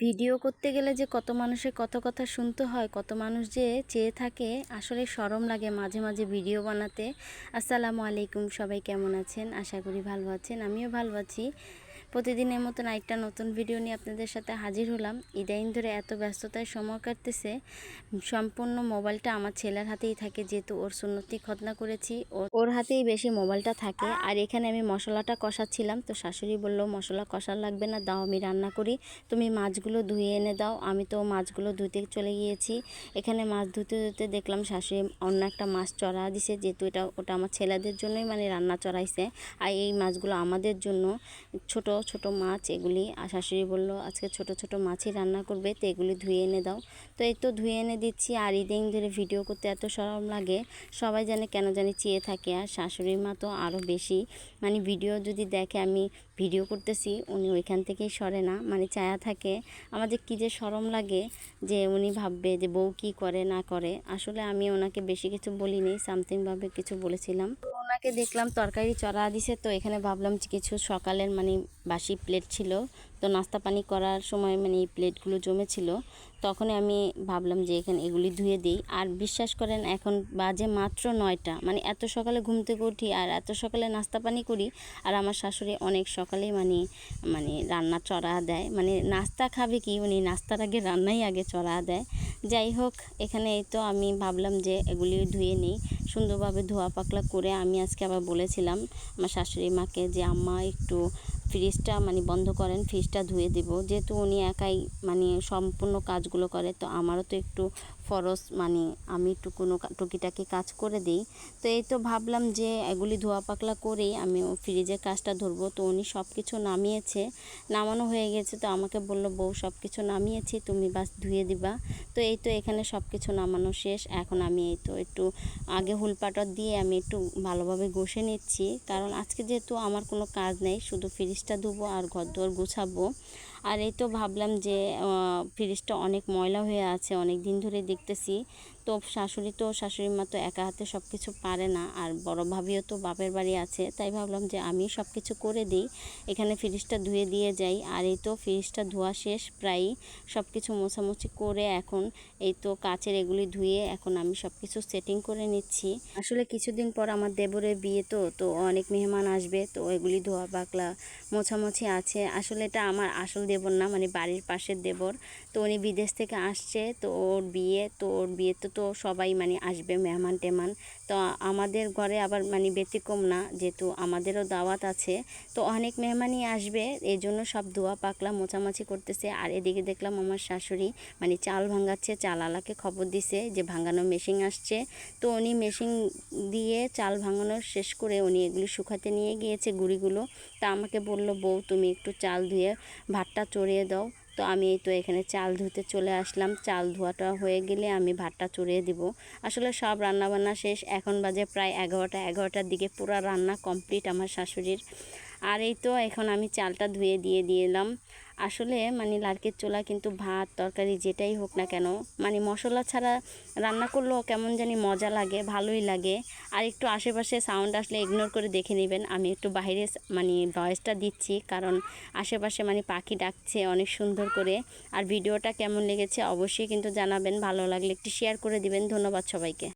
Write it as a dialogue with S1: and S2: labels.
S1: Video করতে গেলে যে কত মানুষের কত কথা শুনতে হয়, কত মানুষ যে চেয়ে থাকে, আসলে সরম লাগে মাঝে মাঝে ভিডিও বানাতে। আসসালামু আলাইকুম, সবাই কেমন আছেন? আশা করি ভালো আছেন, আমিও ভালো আছি। প্রতিদিনের মতন একটা নতুন ভিডিও নিয়ে আপনাদের সাথে হাজির হলাম। ইদাইন ধরে এত ব্যস্ততায় সময় কাটতেছে, সম্পূর্ণ মোবাইলটা আমার ছেলের হাতেই থাকে যেহেতু ওর সুন্নতি খতনা করেছি। ওর হাতেই বেশি মোবাইলটা থাকে। আর এখানে আমি মশলাটা কষাচ্ছিলাম, তো শাশুড়ি বলল, মশলা কষা লাগবে না, দাও, আমি রান্না করি। তুমি মাছগুলো ধুয়ে এনে দাও, আমি তো মাছগুলো ধুতে চলে গিয়েছি। এখানে মাছ ধুতে ধুতে দেখলাম শাশুড়ি অন্য একটা মাছ চড়া দিছে, যেহেতু এটা ওটা আমার ছেলেদের জন্যই মানে রান্না চড়াইছে। আর এই মাছগুলো আমাদের জন্য ছোট ছোট মাছ, এগুলি আর শাশুড়ি বলল, আজকে ছোট ছোট মাছই রান্না করবে, তো এগুলি ধুয়ে এনে দাও। তো এই তো ধুয়ে এনে দিচ্ছি, আর ইদিন ধরে ভিডিও করতে এত সরম লাগে, সবাই জানে কেন জানি চেয়ে থাকে, আর শাশুড়ির মা তো আরও বেশি। মানে ভিডিও যদি দেখে আমি ভিডিও করতেছি, উনি ওইখান থেকেই সরে না মানে চায়া থাকে। আমাদের কী যে সরম লাগে, যে উনি ভাববে যে বউ কী করে, না করে, আসলে আমি ওনাকে বেশি কিছু বলিনি সামথিংভাবে কিছু বলেছিলাম। ওনাকে দেখলাম তরকারি চড়া দিছে, তো এখানে ভাবলাম কিছু সকালের মানে বাসি প্লেট ছিল। তো নাস্তা পানি করার সময় মানে এই প্লেটগুলো জমেছিল। তখনই আমি ভাবলাম যে এখানে এগুলি ধুয়ে দিই। আর বিশ্বাস করেন, এখন বাজে মাত্র নয়টা। মানে এত সকালে ঘুম থেকে উঠি আর এত সকালে নাস্তা পানি করি। আর আমার শাশুড়ি অনেক সকালেই মানে মানে রান্না চড়া দেয়। মানে নাস্তা খাবে কি, উনি নাস্তার আগে রান্নাই আগে চড়া দেয়। যাই হোক এখানে এই তো আমি ভাবলাম যে এগুলি ধুয়ে নিই। সুন্দরভাবে ধোয়া পাকলা করে আমি আজকে আবার বলেছিলাম আমার শাশুড়ি মাকে যে আম্মা একটু ফ্রিজটা মানে বন্ধ করেন, ফ্রিজটা ধুয়ে দেব। যেহেতু উনি একাই মানে সম্পূর্ণ কাজগুলো করে, তো আমারও তো একটু ফরজ মানে আমি একটু কোনো টুকিটাকি কাজ করে দিই। তো এই তো ভাবলাম যে এগুলি ধোয়া পাকলা করেই আমি ফ্রিজের কাজটা ধরবো। তো উনি সব কিছু নামিয়েছে। নামানো হয়ে গেছে, তো আমাকে বলল, বউ সব কিছু নামিয়েছি, তুমি বাস ধুয়ে দিবা। তো এই তো এখানে সব কিছু নামানো শেষ। এখন আমি এই তো একটু আগে হুল পাটার দিয়ে আমি একটু ভালোভাবে ঘষে নিচ্ছি। কারণ আজকে যেহেতু আমার কোনো কাজ নেই, শুধু ফ্রিজটা ধুবো আর ঘর দুয়ার গুছাবো। আর এই তো ভাবলাম যে ফ্রিজটা অনেক ময়লা হয়ে আছে অনেক দিন ধরে দেখতেছি। তো শাশুড়ি তো শাশুড়ি মা তো একা হাতে সব কিছু পারে না, আর বড় ভাবিও তো বাপের বাড়ি আছে, তাই ভাবলাম যে আমি সব কিছু করে দিই, এখানে ফ্রিজটা ধুয়ে দিয়ে যাই। আর এই তো ফ্রিজটা ধোয়া শেষ প্রায় সব কিছু মোছামুছি করে এখন এই তো কাচের এগুলি ধুয়ে এখন আমি সব কিছু সেটিং করে নিচ্ছি। আসলে কিছুদিন পর আমার দেবরের বিয়ে তো তো অনেক মেহমান আসবে, তো এগুলি ধোয়া পাকলা মোছামুছি আছে। আসলে এটা আমার আসল দেবর না মানে বাড়ির পাশের দেবর। তো উনি বিদেশ থেকে আসছে, তো ওর বিয়ে, তো ওর বিয়েতে তো সবাই মানে আসবে মেহমান টেমান তো আমাদের ঘরে আবার মানে ব্যতিক্রম না, যেহেতু আমাদেরও দাওয়াত আছে। তো অনেক মেহমানই আসবে এই জন্য সব ধোয়া পাকলা মোছামাছি করতেছে। আর এদিকে দেখলাম আমার শাশুড়ি মানে চাল ভাঙাচ্ছে চালালাকে খবর দিছে যে ভাঙানো মেশিন আসছে। তো উনি মেশিন দিয়ে চাল ভাঙানো শেষ করে উনি এগুলি শুকাতে নিয়ে গিয়েছে গুঁড়িগুলো। তা আমাকে বলল, বউ, তুমি একটু চাল ধুয়ে ভাতটা চড়িয়ে দাও। তো আমি এই তো এখানে চাল ধুতে চলে আসলাম। চাল ধোয়াটা হয়ে গেলে আমি ভাতটা চড়িয়ে দিব। আসলে সব রান্নাবান্না শেষ। এখন বাজে প্রায় এগারোটা। এগারোটার দিকে পুরো রান্না কমপ্লিট আমার শাশুড়ির। আর এই তো এখন আমি চালটা ধুয়ে দিয়ে দিলাম আসলে মানে লার্কের চোলা কিন্তু ভাত, তরকারি যেটাই হোক না কেন মানে মশলা ছাড়া রান্না করলেও কেমন জানি মজা লাগে, ভালোই লাগে। আর একটু আশেপাশে সাউন্ড আসলে ইগনোর করে দেখে নেবেন। আমি একটু বাইরে মানে ভয়েসটা দিচ্ছি, কারণ আশেপাশে মানে পাখি ডাকছে অনেক সুন্দর করে। আর ভিডিওটা কেমন লেগেছে অবশ্যই কিন্তু জানাবেন, ভালো লাগলে একটু শেয়ার করে দিবেন। ধন্যবাদ সবাইকে।